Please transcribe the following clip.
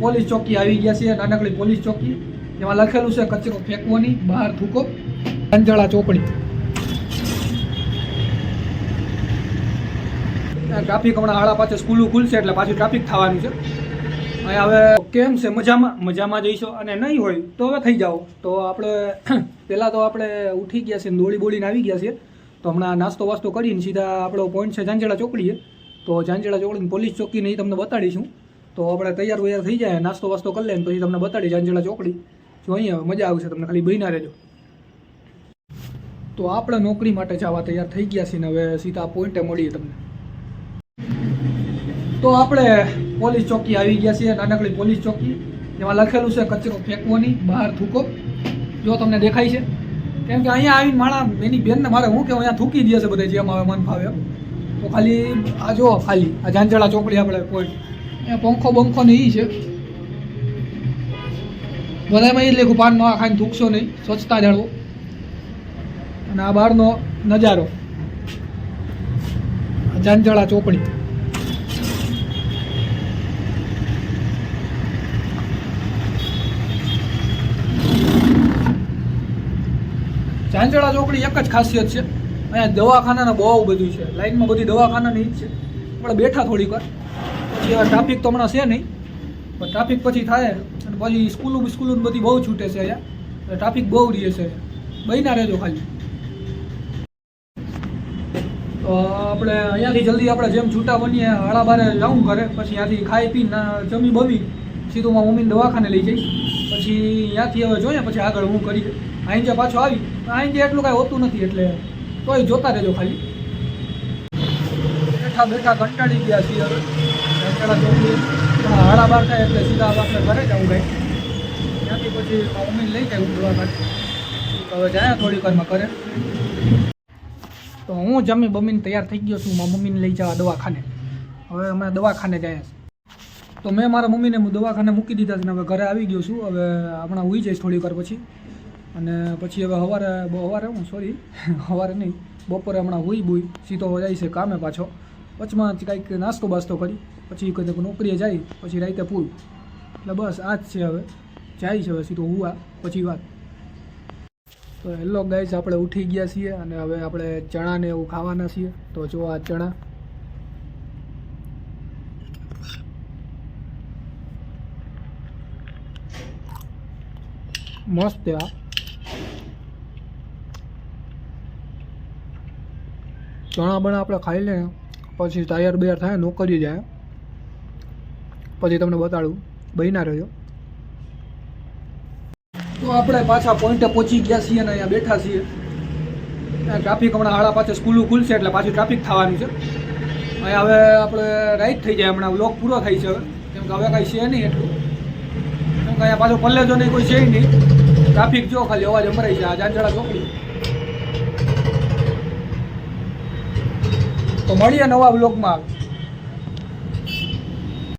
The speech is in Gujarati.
પોલીસ ચોકી આવી ગયા છે, નાનકડી પોલીસ ચોકી. એમાં લખેલું છે, કચરો ફેંકવાની, બહાર થૂકો. અંજળા ચોપડી. ટ્રાફિક હમણાં આળા પાછળ સ્કૂલો ખુલશે એટલે પાછું ટ્રાફિક થવાનું છે. અહીં હવે કેમ છે મજામાં? મજામાં જઈશો અને નહીં હોય તો હવે થઈ જાઓ. તો આપણે પહેલાં તો આપણે ઉઠી ગયા છે દોડી બોડીને આવી ગયા છે તો હમણાં નાસ્તો વાસ્તો કરીને સીધા આપણો પોઈન્ટ છે, ઝાંઝેડા ચોકડીએ તો ઝાંઝેડા ચોકડીની પોલીસ ચોકીને એ તમને બતાડીશું. તો આપણે તૈયાર વૈયાર થઈ જાય, નાસ્તો વાસ્તો કરી લઈએ પછી તમને બતાડી ઝાંઝેડા ચોકડી. જો અહીંયા મજા આવશે તમને ખાલી બહીના રહેજો. તો આપણે નોકરી માટે જવા તૈયાર થઈ ગયા છીએ ને હવે સીધા પોઈન્ટે મળીએ તમને. તો આપણે પોલીસ ચોકી આવી ગયા છીએ, નાનકડી પોલીસ ચોકી. એમાં લખેલું છે કચરો ફેંકવાની, બહાર થૂકો. જો તમને દેખાય છે. કેમ કે અહીંયા આવીને માણા, એની બેનને મારે હું કે અહીંયા થૂકી દે છે બધા જેમ આવે મન ફાવે તો ખાલી, આ જો ખાલી, આ ઝાંઝળા ચોકડી આપણે પોઈન્ટ અહીંયા પંખો બંખો ને ઈ છે. બધામાં એ જ લેખું પાન ન ખાઈને થૂકશો નહીં, સ્વચ્છતા જાળવો. અને આ બહારનો નજારો. જાંજળા ચોપડી. ઝાંઝાળા ચોકડી એક જ ખાસિયત છે. અહીંયા દવાખાનાના બહુ બધું છે. લાઈનમાં બધી દવાખાનાની જ છે. આપણે બેઠા થોડીક વાર. ટ્રાફિક તો હમણાં છે નહીં, પણ ટ્રાફિક પછી થાય અને પછી સ્કૂલો બિસ્કૂલો બધી બહુ છૂટે છે અહીંયા. એટલે ટ્રાફિક બહુ રહે છે બહીના રહેજો ખાલી. આપણે અહીંયાથી જલ્દી આપણે જેમ છૂટા બનીએ આળા બારે જાઉં ઘરે, પછી ત્યાંથી ખાઈ પી જમી બમી, સીધું મારા મમ્મીને દવાખાને લઈ જઈશ. પછી ત્યાંથી હવે જોઈએ, પછી આગળ હું કરી અહીં જે પાછો આવી અહીં જે એટલું કાંઈ હોતું નથી, એટલે તોય જોતા રહેજો ખાલી. બેઠા બેઠા કંટાળી ગયા છીએ હવે. કંટાળા ચોકડી હાડા બાર થાય એટલે સીધા આપણે ઘરે જવું ગઈ ત્યાંથી પછી મમ્મીને લઈ જાય દવાખાને તો હવે જાય થોડીક વારમાં કરે તો હું જમી બમીને તૈયાર થઈ ગયો છું. મારા મમ્મીને લઈ જવા દવાખાને. હવે અમે દવાખાને જાય તો મેં મારા મમ્મીને હું દવાખાને મૂકી દીધા છે ને હવે ઘરે આવી ગયો છું. હવે હમણાં ઉઈ જઈશ થોડીક વાર પછી. અને પછી હવે સવારે, બહુ સવારે હું સોરી સવારે નહીં, બપોરે હમણાં હુઈ બુઈ. સીધો જાય છે કામે પાછો. વચમાં કંઈક નાસ્તો બાસ્તો કરી, પછી કંઈક નોકરીએ જાય, પછી રાતે પૂરું. એટલે બસ આ જ છે હવે. જાય છે હવે સીધો હુવા પછી વાત. તો હેલો ગાઈઝ આપણે ઉઠી ગયા છીએ અને હવે આપણે ચણાને એવું ખાવાના છીએ. તો જો આ ચણા. મસ્ત આ. ચણા બણા આપણે ખાઈ લઈએ પછી ટાયર બૈયાર થાય, નોકરી જાય. પછી તમને બતાડું, બહીના રહ્યો. તો આપણે પાછા પોઈન્ટે પહોંચી ગયા છીએ અને અહીંયા બેઠા છીએ. ટ્રાફિક હમણાં હાળા પાછળ સ્કૂલો ખુલશે એટલે પાછું ટ્રાફિક થવાનું છે. અહીંયા હવે આપણે રાઈટ થઈ જાય, હમણાં લોક પૂરો થાય છે કેમ કે હવે કાંઈ છે નહીં એટલું. કેમ કે અહીંયા પાછો પલ્લેજો નહીં કોઈ છે નહીં. ટ્રાફિક જો ખાલી અવાજ અમરાઈ છે, આ જાંજળા ચોકડી. તો મળીએ નવા બ્લોગમાં